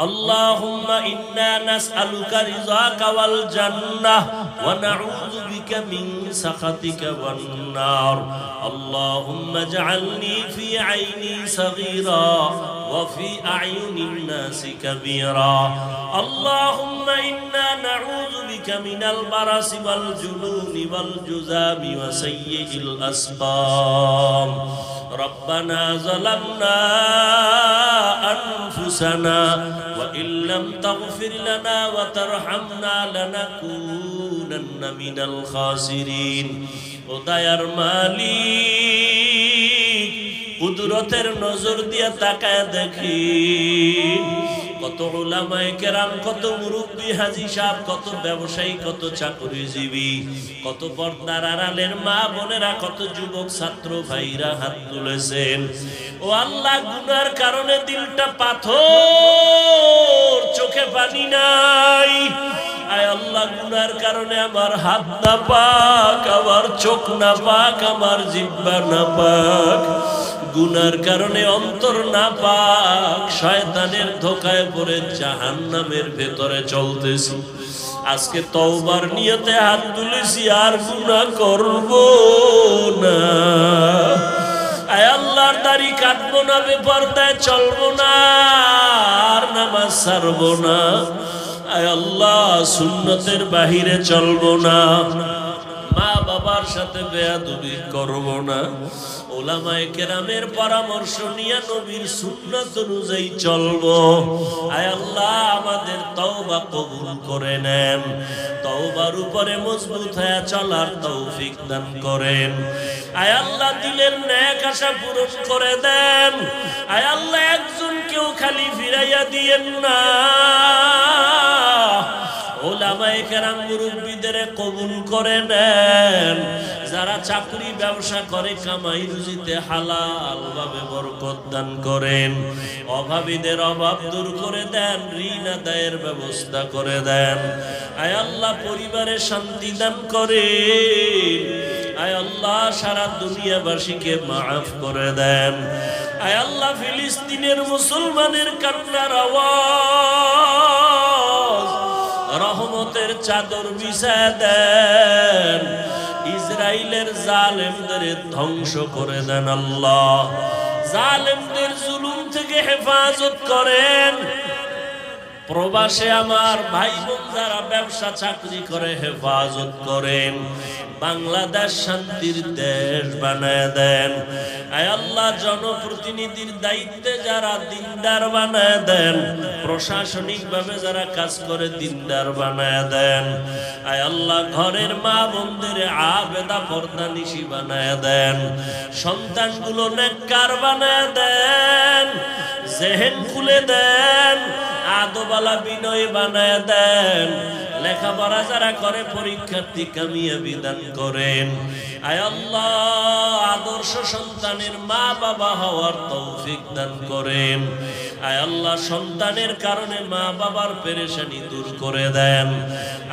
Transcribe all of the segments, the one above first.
اللهم إنا نسألك رضاك والجنة ونعوذ بك من سخطك والنار اللهم اجعلني في عيني صغيرا وفي أعين الناس كبيرا اللهم إنا نعوذ بك من البرص والجنون والجذام وسيء الأسقام ربنا ظلمنا أنفسنا وإن لم تغفر لنا وترحمنا لنكونن من الخاسرين ودير মালিক কুদরতের নজর দিয়ে তাকায় দেখি কত ওলামায়ে কেরাম, কত মুরব্বী হাজি সাহেব, কত ব্যবসায়ী, কত চাকরিজীবী, কত পর্দার আড়ালের মা বোনেরা, কত যুবক ছাত্র ভাইরা হাত তুলেছেন। ও আল্লাহ, গুনার কারণে দিলটা পাথর, চোখে পানি নাই। আয় আল্লাহ, গুনার কারণে আমার হাত না পাক আমার চোখ না পাক আমার জিব্বা না পাক গুনার কারণে অন্তর না পাক শয়তানের ধোকায় পড়ে জাহান্নামের ভেতরে চলতেছি। আজকে তওবার নিয়তে হাত তুলেছি, আর গুনাহ করব না। আয় আল্লাহর দাড়ি কাটবো না, বেপরদায় চলবো না, আর নামাজ ছাড়বো না। আয় আল্লাহ, সুন্নতের বাহিরে চলবো না। বাবার সাথে বেয়াদবি করব না। ওলামায়ে কেরামের পরামর্শ নিয়ে নবীর সুন্নাত অনুযায়ী চলবো। আয় আল্লাহ, আমাদের তওবা কবুল করে নেন। তওবার উপরে মজবুত হয়ে চলার তৌফিক দান করেন। আয় আল্লাহ, দিলের ন্যাক আশা পূরণ করে দেন। আয় আল্লাহ একজন কেউ খালি ফিরাইয়া দিয়েন না। ওলামায়ে কেরাম মুরব্বীদের কবুল করে নেন। যারা চাকরি ব্যবসা করে, কামাই রুজিতে হালাল ভাবে বরকত দান করেন। অভাবীদের অভাব দূর করে দেন, ঋণ আদায়ের ব্যবস্থা করে দেন। আয় আল্লাহ, পরিবারে শান্তি দান করেন। আয় আল্লাহ, সারা দুনিয়াবাসীকে মাফ করে দেন। আয় আল্লাহ, ফিলিস্তিনের মুসলমানের কান্নার আওয়াজ রহমতের চাদর বিছায় দেন। ইসরায়েলের জালেমদের ধ্বংস করে দেন আল্লাহ। জালেমদের জুলুম থেকে হেফাজত করেন। প্রবাসে আমার ভাই বোন যারা ব্যবসা চাকরি করে, হেফাজত করেন, বাংলাদেশ শান্তির দেশ বানায় দেন। আল্লাহ, জনপ্রতিনিধির দায়িত্বে যারা দিনদার বানায় দেন প্রশাসনিক ভাবে যারা কাজ করে, দিনদার বানায় দেন। আল্লাহ, ঘরের মা বোনদের আবেদা পর্দা নিশি বানায় দেন। সন্তানগুলো নেককার বানায় দেন, জেহেন খুলে দেন আদবালা বিনয় বানায় দেন। লেখাপড়া যারা করে, পরীক্ষার্থী কামিয়া বিধান করেন। আয় আল্লাহ, আদর্শ সন্তানের মা বাবা হওয়ার তৌফিক দান করেন। আয় আল্লাহ, সন্তানের কারণে মা বাবার পেরেশানি দূর করে দেন।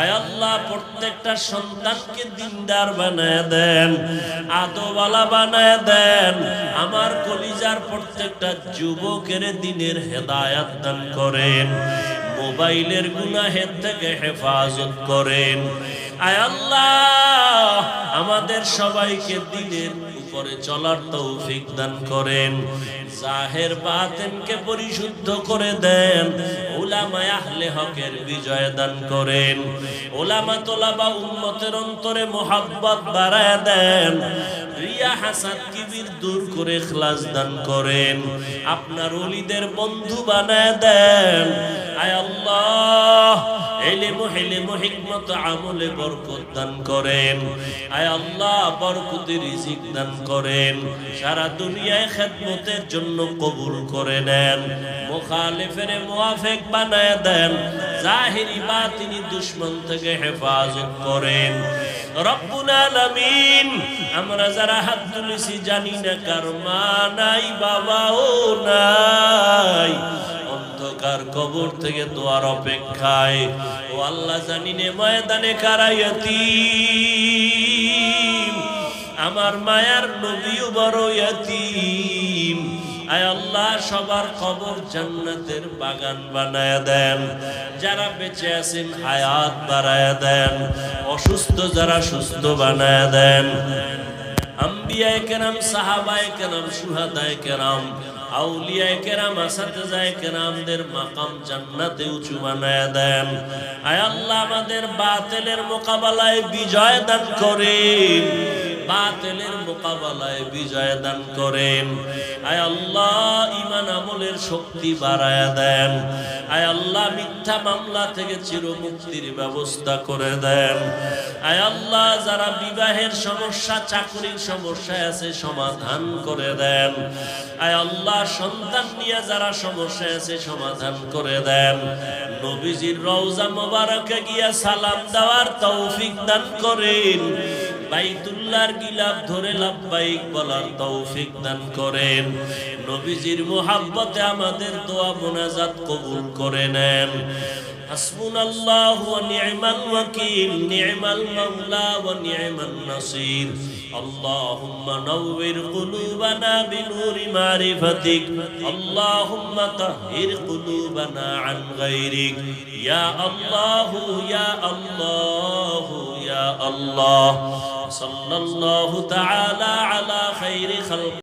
আয় আল্লাহ, প্রত্যেকটা সন্তানকে দিনদার বানায় দেন। আদোবালা বানায় দেন। আমার কলিজার প্রত্যেকটা যুবকের দিনের হেদায়াত দান করেন। মোবাইলের গুনাহের থেকে হেফাজত করেন। আয় আল্লাহ, আমাদের সবাইকে দিনের উপরে চলার তৌফিক দান করেন। জাহের বাতেনকে পরিশুদ্ধ করে দেন। ওলামায় আহলে হকের বিজয় দান করেন। ওলামা তোলাবা উম্মতের অন্তরে মোহাব্বত বাড়ায় দেন। রিয়া হাসাদ কিবির দূর করে খ্লাস দান করেন। আপনার অলিদের বন্ধু বানায় দেন। আয় আল্লাহ, এলেম হেলেম হিকমত আমলে বরকত দান করেন। আয় আল্লাহ, বরকতি রিজিক দান করেন। সারা দুনিয়ায় খেদমতের জন্য কবুল করে নেন। মুখালিফের মুআফিক বানায় দেন। জাহিরি বা তিনি দুশ্মন থেকে হেফাজত করেন। রব্বুল আলামিন, আমরা যারা হাত তুলেছি জানি না কার মা নাই, বাবাও নাই। অন্ধকার কবর থেকে দোয়ার অপেক্ষায়। ও আল্লাহ জানি নে ময়দানে কারাইয়াতি আমার মায়ার নবীও বড় ইয়াতিম। আয় আল্লাহ, সবার খবর জান্নাতের বাগান বানায় দেন। যারা বেঁচে আছেন, হায়াত বাড়ায় দেন। অসুস্থ যারা সুস্থ বানায় দেন। আম্বিয়ায় কেরাম, সাহাবায় কেরাম, সুহাদায় কেরাম কেরামদের মাকাম আমাদের বাতেলের মোকাবেলায় বিজয় দান করেন। বাতেলের মোকাবেলায় বিজয় দান করেন। আয় আল্লাহ ইমান আমলের শক্তি বাড়ায় দেন। আয় আল্লাহ, মিথ্যা মামলা থেকে চিরমুক্তির ব্যবস্থা করে দেন। আয় আল্লাহ, যারা বিবাহের সমস্যা, চাকরির সমস্যায় আছে, সমাধান করে দেন। আয় আল্লাহ, সন্তান নিয়ে যারা সমস্যায় আছে, সমাধান করে দেন। নবীজির রওজা মোবারকে গিয়া সালাম দেওয়ার তৌফিক দান করেন। বাইতুল্লাহর গিলাপ ধরে লাভবাইক বলার তৌফিক দান করেন নবীজির মোহাব্বতে আমাদের দোয়া মোনাজাত কবুল করে নেন حسبنا الله ونعم الوكيل نعم المولى ونعم النصير اللهم نور قلوبنا بنور معرفتك اللهم طهر قلوبنا عن غيرك يا الله يا الله يا الله صلى الله تعالى على خير خلق